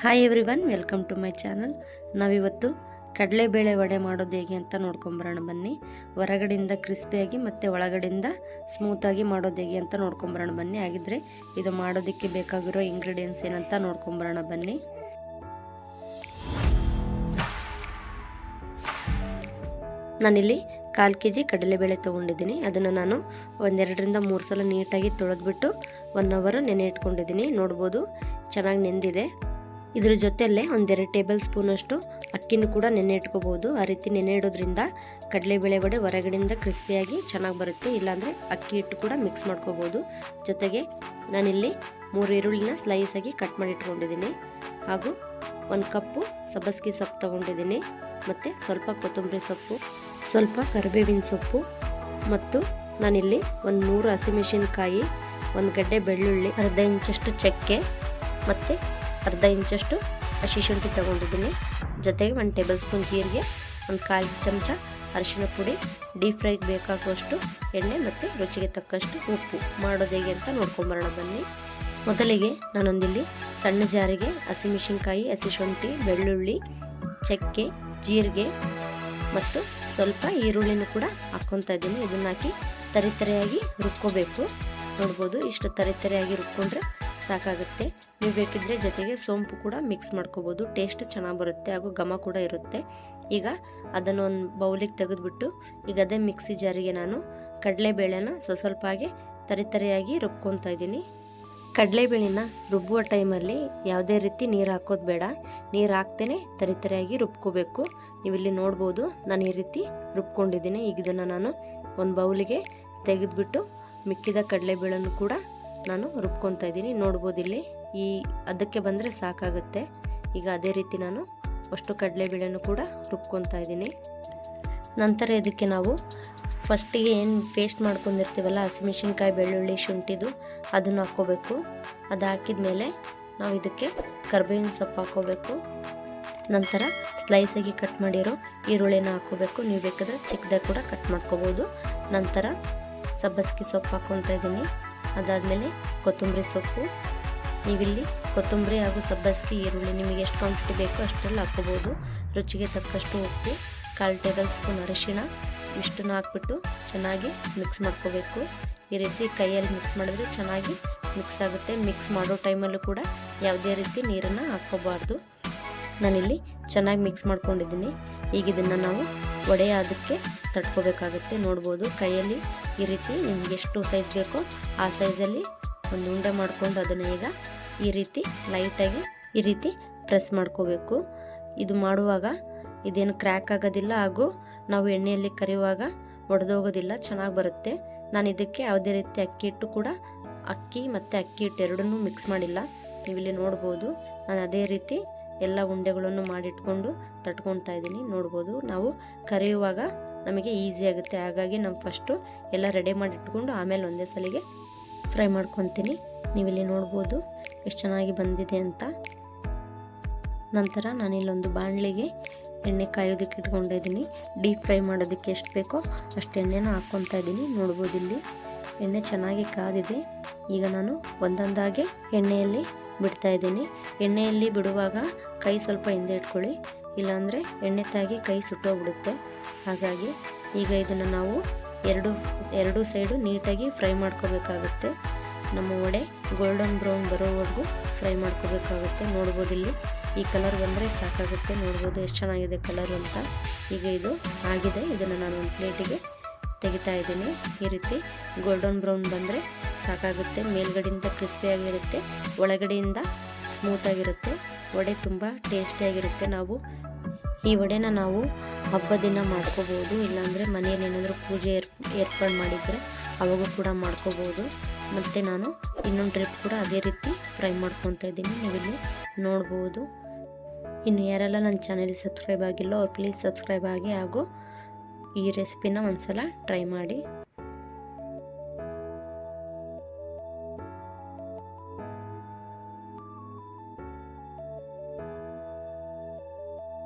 Hi everyone welcome to my channel ನಾವಿವತ್ತು ಕಡಲೆಬೇಳೆ ವಡೆ ಮಾಡೋದು ಹೇಗೆ ಅಂತ ನೋಡ್ಕೊಂಬರೋಣ ಬನ್ನಿ. ಹೊರಗಡೆಯಿಂದ ಕ್ರಿಸ್ಪಿಯಾಗಿ ಮತ್ತು ಒಳಗಡೆಯಿಂದ ಸ್ಮೂತಾಗಿ ಮಾಡೋದು ಹೇಗೆ ಅಂತ ನೋಡ್ಕೊಂಬರೋಣ ಬನ್ನಿ. ಹಾಗಿದ್ರೆ ಇದು ಮಾಡೋದಕ್ಕೆ ಬೇಕಾಗಿರೋ ಇಂಗ್ರೀಡಿಯೆಂಟ್ಸ್ ಏನಂತ ನೋಡ್ಕೊಂಬರೋಣ ಬನ್ನಿ. ನಾನಿಲ್ಲಿ ಕಾಲು ಕೆ ಜಿ ಕಡಲೆಬೇಳೆ ತೊಗೊಂಡಿದ್ದೀನಿ. ಅದನ್ನು ನಾನು ಒಂದೆರಡರಿಂದ ಮೂರು ಸಲ ನೀಟಾಗಿ ತೊಳೆದ್ಬಿಟ್ಟು ಒನ್ ಅವರು ನೆನೆ ಇಟ್ಕೊಂಡಿದ್ದೀನಿ ನೋಡ್ಬೋದು ಚೆನ್ನಾಗಿ ನೆಂದಿದೆ. ಇದ್ರ ಜೊತೆಯಲ್ಲೇ ಒಂದೆರಡು ಟೇಬಲ್ ಸ್ಪೂನಷ್ಟು ಅಕ್ಕಿನೂ ಕೂಡ ನೆನೆ ಇಟ್ಕೋಬೋದು. ಆ ರೀತಿ ನೆನೆ ಇಡೋದ್ರಿಂದ ಕಡಲೆಬೇಳೆ ವಡೆ ಹೊರಗಡೆಯಿಂದ ಕ್ರಿಸ್ಪಿಯಾಗಿ ಚೆನ್ನಾಗಿ ಬರುತ್ತೆ. ಇಲ್ಲಾಂದರೆ ಅಕ್ಕಿ ಹಿಟ್ಟು ಕೂಡ ಮಿಕ್ಸ್ ಮಾಡ್ಕೋಬೋದು. ಜೊತೆಗೆ ನಾನಿಲ್ಲಿ ಮೂರು ಈರುಳ್ಳಿನ ಸ್ಲೈಸಾಗಿ ಕಟ್ ಮಾಡಿ ಇಟ್ಕೊಂಡಿದ್ದೀನಿ. ಹಾಗೂ ಒಂದು ಕಪ್ಪು ಸಬ್ಬಸ್ಗೆ ಸೊಪ್ಪು ತೊಗೊಂಡಿದ್ದೀನಿ. ಮತ್ತು ಸ್ವಲ್ಪ ಕೊತ್ತಂಬರಿ ಸೊಪ್ಪು, ಸ್ವಲ್ಪ ಕರಿಬೇವಿನ ಸೊಪ್ಪು ಮತ್ತು ನಾನಿಲ್ಲಿ ಒಂದು ಮೂರು ಹಸಿಮೆಣಸಿನ್ಕಾಯಿ ಒಂದು ಗಡ್ಡೆ ಬೆಳ್ಳುಳ್ಳಿ, ಅರ್ಧ ಇಂಚಷ್ಟು ಚಕ್ಕೆ ಮತ್ತು ಅರ್ಧ ಇಂಚಷ್ಟು ಹಸಿ ಶುಂಠಿ ತೊಗೊಂಡಿದ್ದೀನಿ. ಜೊತೆಗೆ ಒಂದು ಟೇಬಲ್ ಸ್ಪೂನ್ ಜೀರಿಗೆ, ಒಂದು ಕಾಲು ಚಮಚ ಅರಿಶಿಣ ಪುಡಿ, ಡೀಪ್ ಫ್ರೈಗೆ ಬೇಕಾಗುವಷ್ಟು ಎಣ್ಣೆ ಮತ್ತು ರುಚಿಗೆ ತಕ್ಕಷ್ಟು ಉಪ್ಪು. ಮಾಡೋದು ಹೇಗೆ ಅಂತ ನೋಡ್ಕೊಂಬರೋಣ ಬನ್ನಿ. ಮೊದಲಿಗೆ ನಾನೊಂದಿಲ್ಲಿ ಸಣ್ಣ ಜಾರಿಗೆ ಹಸಿಮೆಣಸಿನ್ಕಾಯಿ ಹಸಿ ಶುಂಠಿ, ಬೆಳ್ಳುಳ್ಳಿ, ಚಕ್ಕೆ, ಜೀರಿಗೆ ಮತ್ತು ಸ್ವಲ್ಪ ಈರುಳ್ಳಿನೂ ಕೂಡ ಹಾಕ್ಕೊತಾ ಇದ್ದೀನಿ. ಇದನ್ನು ಹಾಕಿ ತರಿತರಿಯಾಗಿ ರುಬ್ಕೋಬೇಕು. ನೋಡ್ಬೋದು ಇಷ್ಟು ತರಿತರಿಯಾಗಿ ರುಬ್ಕೊಂಡ್ರೆ ಸಾಕಾಗುತ್ತೆ. ನೀವು ಬೇಕಿದ್ರೆ ಜೊತೆಗೆ ಸೋಂಪು ಕೂಡ ಮಿಕ್ಸ್ ಮಾಡ್ಕೋಬೋದು. ಟೇಸ್ಟ್ ಚೆನ್ನಾಗಿ ಬರುತ್ತೆ ಹಾಗೂ ಘಮ ಕೂಡ ಇರುತ್ತೆ. ಈಗ ಅದನ್ನು ಒಂದು ಬೌಲಿಗೆ ತೆಗೆದುಬಿಟ್ಟು ಈಗ ಅದೇ ಮಿಕ್ಸಿ ಜಾರಿಗೆ ನಾನು ಕಡಲೆಬೇಳೆನ ಸ್ವಲ್ಪ ಸ್ವಲ್ಪ ಹಾಗೆ ತರಿತರಿಯಾಗಿ ರುಬ್ಕೊತಾ ಇದ್ದೀನಿ. ಕಡಲೆಬೇಳೆನ ರುಬ್ಬುವ ಟೈಮಲ್ಲಿ ಯಾವುದೇ ರೀತಿ ನೀರು ಹಾಕೋದು ಬೇಡ. ನೀರು ಹಾಕ್ತೇನೆ ತರಿತರಿಯಾಗಿ ರುಬ್ಕೋಬೇಕು. ನೀವಿಲ್ಲಿ ನೋಡ್ಬೋದು ನಾನು ಈ ರೀತಿ ರುಬ್ಕೊಂಡಿದ್ದೀನಿ. ಈಗ ಇದನ್ನು ನಾನು ಒಂದು ಬೌಲಿಗೆ ತೆಗೆದುಬಿಟ್ಟು ಮಿಕ್ಕಿದ ಕಡಲೆಬೇಳೆನೂ ಕೂಡ ನಾನು ರುಬ್ಕೊತಾ ಇದ್ದೀನಿ. ನೋಡ್ಬೋದು ಇಲ್ಲಿ ಈ ಅದಕ್ಕೆ ಬಂದರೆ ಸಾಕಾಗುತ್ತೆ. ಈಗ ಅದೇ ರೀತಿ ನಾನು ಅಷ್ಟು ಕಡಲೆಬೇಳೆನೂ ಕೂಡ ರುಬ್ಕೊತಾ ಇದ್ದೀನಿ. ನಂತರ ಇದಕ್ಕೆ ನಾವು ಫಸ್ಟಿಗೆ ಏನು ಪೇಸ್ಟ್ ಮಾಡ್ಕೊಂಡಿರ್ತೀವಲ್ಲ, ಹಸಿಮೆಣ್ಸಿನ್ಕಾಯಿ, ಬೆಳ್ಳುಳ್ಳಿ, ಶುಂಠಿದು ಅದನ್ನು ಹಾಕ್ಕೋಬೇಕು. ಅದು ಹಾಕಿದ ಮೇಲೆ ನಾವು ಇದಕ್ಕೆ ಕರ್ಬೇವಿನ ಸೊಪ್ಪು ಹಾಕ್ಕೋಬೇಕು. ನಂತರ ಸ್ಲೈಸಾಗಿ ಕಟ್ ಮಾಡಿರೋ ಈರುಳ್ಳಿನ ಹಾಕ್ಕೋಬೇಕು. ನೀವು ಬೇಕಾದರೆ ಚಿಕ್ಕದಾಗಿ ಕೂಡ ಕಟ್ ಮಾಡ್ಕೋಬೋದು. ನಂತರ ಸಬ್ಬಸ್ಗೆ ಸೊಪ್ಪು ಹಾಕ್ಕೊತಾ ಇದ್ದೀನಿ. ಅದಾದಮೇಲೆ ಕೊತ್ತಂಬರಿ ಸೊಪ್ಪು. ನೀವಿಲ್ಲಿ ಕೊತ್ತಂಬರಿ ಹಾಗೂ ಸಬ್ಬಸಿಗೆ ಈರುಳ್ಳಿ ನಿಮಗೆ ಎಷ್ಟು ಕ್ವಾಂಟಿಟಿ ಬೇಕೋ ಅಷ್ಟರಲ್ಲಿ ಹಾಕ್ಕೋಬೋದು. ರುಚಿಗೆ ತಕ್ಕಷ್ಟು ಉಪ್ಪು, ಕಾಲು ಟೇಬಲ್ ಸ್ಪೂನ್ ಅರಿಶಿಣ, ಇಷ್ಟನ್ನು ಹಾಕ್ಬಿಟ್ಟು ಚೆನ್ನಾಗಿ ಮಿಕ್ಸ್ ಮಾಡ್ಕೋಬೇಕು. ಈ ರೀತಿ ಕೈಯಲ್ಲಿ ಮಿಕ್ಸ್ ಮಾಡಿದ್ರೆ ಚೆನ್ನಾಗಿ ಮಿಕ್ಸ್ ಆಗುತ್ತೆ. ಮಿಕ್ಸ್ ಮಾಡೋ ಟೈಮಲ್ಲೂ ಕೂಡ ಯಾವುದೇ ರೀತಿ ನೀರನ್ನು ಹಾಕ್ಕೋಬಾರ್ದು. ನಾನಿಲ್ಲಿ ಚೆನ್ನಾಗಿ ಮಿಕ್ಸ್ ಮಾಡ್ಕೊಂಡಿದ್ದೀನಿ. ಈಗ ಇದನ್ನು ನಾವು ಒಡೆ ಅದಕ್ಕೆ ತಟ್ಕೋಬೇಕಾಗುತ್ತೆ. ನೋಡ್ಬೋದು ಕೈಯಲ್ಲಿ ಈ ರೀತಿ ನಿಮ್ಗೆ ಎಷ್ಟು ಸೈಜ್ ಬೇಕೋ ಆ ಸೈಜಲ್ಲಿ ಒಂದು ಉಂಡೆ ಮಾಡ್ಕೊಂಡು ಅದನ್ನು ಈಗ ಈ ರೀತಿ ಲೈಟಾಗಿ ಈ ರೀತಿ ಪ್ರೆಸ್ ಮಾಡ್ಕೋಬೇಕು. ಇದು ಮಾಡುವಾಗ ಇದೇನು ಕ್ರ್ಯಾಕ್ ಆಗೋದಿಲ್ಲ ಹಾಗೂ ನಾವು ಎಣ್ಣೆಯಲ್ಲಿ ಕರಿಯುವಾಗ ಒಡೆದೋಗೋದಿಲ್ಲ, ಚೆನ್ನಾಗಿ ಬರುತ್ತೆ. ನಾನು ಇದಕ್ಕೆ ಯಾವುದೇ ರೀತಿ ಅಕ್ಕಿ ಹಿಟ್ಟು ಕೂಡ ಅಕ್ಕಿ ಮತ್ತು ಅಕ್ಕಿ ಹಿಟ್ಟು ಎರಡನ್ನೂ ಮಿಕ್ಸ್ ಮಾಡಿಲ್ಲ. ನೀವಿಲ್ಲಿ ನೋಡ್ಬೋದು, ನಾನು ಅದೇ ರೀತಿ ಎಲ್ಲ ಉಂಡೆಗಳನ್ನು ಮಾಡಿಟ್ಕೊಂಡು ತಟ್ಕೊತಾ ಇದ್ದೀನಿ. ನೋಡ್ಬೋದು, ನಾವು ಕರಿಯುವಾಗ ನಮಗೆ ಈಸಿ ಆಗುತ್ತೆ. ಹಾಗಾಗಿ ನಾವು ಫಸ್ಟು ಎಲ್ಲ ರೆಡಿ ಮಾಡಿ ಇಟ್ಕೊಂಡು ಆಮೇಲೆ ಒಂದೇ ಸಲಿಗೆ ಫ್ರೈ ಮಾಡ್ಕೊತೀನಿ. ನೀವಿಲ್ಲಿ ನೋಡ್ಬೋದು ಎಷ್ಟು ಚೆನ್ನಾಗಿ ಬಂದಿದೆ ಅಂತ. ನಂತರ ನಾನಿಲ್ಲೊಂದು ಬಾಣಲಿಗೆ ಎಣ್ಣೆ ಕಾಯೋದಕ್ಕೆ ಇಟ್ಕೊಂಡಿದ್ದೀನಿ ಡೀಪ್ ಫ್ರೈ ಮಾಡೋದಕ್ಕೆ ಎಷ್ಟು ಬೇಕೋ ಅಷ್ಟು ಎಣ್ಣೆನ ಹಾಕ್ಕೊತಾ ಇದ್ದೀನಿ ನೋಡ್ಬೋದು ಇಲ್ಲಿ ಎಣ್ಣೆ ಚೆನ್ನಾಗಿ ಕಾದಿದೆ. ಈಗ ನಾನು ಒಂದೊಂದಾಗೆ ಎಣ್ಣೆಯಲ್ಲಿ ಬಿಡ್ತಾ ಇದ್ದೀನಿ ಎಣ್ಣೆಯಲ್ಲಿ ಬಿಡುವಾಗ ಕೈ ಸ್ವಲ್ಪ ಹಿಂದೆ ಇಟ್ಕೊಳ್ಳಿ. ಇಲ್ಲಾಂದರೆ ಎಣ್ಣೆ ತಾಗಿ ಕೈ ಸುಟ್ಟೋಗ್ಬಿಡುತ್ತೆ. ಹಾಗಾಗಿ ಈಗ ಇದನ್ನು ನಾವು ಎರಡು ಎರಡು ಸೈಡು ನೀಟಾಗಿ ಫ್ರೈ ಮಾಡ್ಕೋಬೇಕಾಗುತ್ತೆ. ನಮ್ಮ ವಡೆ ಗೋಲ್ಡನ್ ಬ್ರೌನ್ ಬರೋವರೆಗೂ ಫ್ರೈ ಮಾಡ್ಕೋಬೇಕಾಗುತ್ತೆ. ನೋಡ್ಬೋದು ಇಲ್ಲಿ ಈ ಕಲರ್ ಬಂದರೆ ಸಾಕಾಗುತ್ತೆ. ನೋಡ್ಬೋದು ಎಷ್ಟು ಚೆನ್ನಾಗಿದೆ ಕಲರ್ ಅಂತ. ಈಗ ಇದು ಆಗಿದೆ. ಇದನ್ನು ನಾನು ಒಂದು ಪ್ಲೇಟಿಗೆ ತೆಗಿತಾ ಇದ್ದೀನಿ. ಈ ರೀತಿ ಗೋಲ್ಡನ್ ಬ್ರೌನ್ ಬಂದರೆ ಸಾಕಾಗುತ್ತೆ. ಮೇಲ್ಗಡೆಯಿಂದ ಕ್ರಿಸ್ಪಿಯಾಗಿರುತ್ತೆ ಒಳಗಡೆಯಿಂದ ಸ್ಮೂತಾಗಿರುತ್ತೆ ವಡೆ ತುಂಬ ಟೇಸ್ಟಿಯಾಗಿರುತ್ತೆ ನಾವು ಈ ವಡೆನ ನಾವು ಹಬ್ಬ ದಿನ ಮಾಡ್ಕೋಬೋದು. ಇಲ್ಲಾಂದರೆ ಮನೆಯಲ್ಲಿ ಏನಾದರೂ ಪೂಜೆ ಏರ್, ಏರ್ಪಾಡು ಮಾಡಿದರೆ ಅವಾಗೂ ಕೂಡ ಮಾಡ್ಕೋಬೋದು. ಮತ್ತು ನಾನು ಇನ್ನೊಂದು ಟ್ರಿಪ್ ಕೂಡ ಅದೇ ರೀತಿ ಫ್ರೈ ಮಾಡ್ಕೊತಾ ಇದ್ದೀನಿ. ನೀವಿಲ್ಲಿ ನೋಡ್ಬೋದು. ಇನ್ನು ಯಾರೆಲ್ಲ ನನ್ನ ಚಾನಲ್ಗೆ ಸಬ್ಸ್ಕ್ರೈಬ್ ಆಗಿಲ್ಲ ಅವ್ರು ಪ್ಲೀಸ್ ಸಬ್ಸ್ಕ್ರೈಬ್ ಆಗಿ ಹಾಗೂ ಈ ರೆಸಿಪಿನ ಒಂದು ಸಲ ಟ್ರೈ ಮಾಡಿ.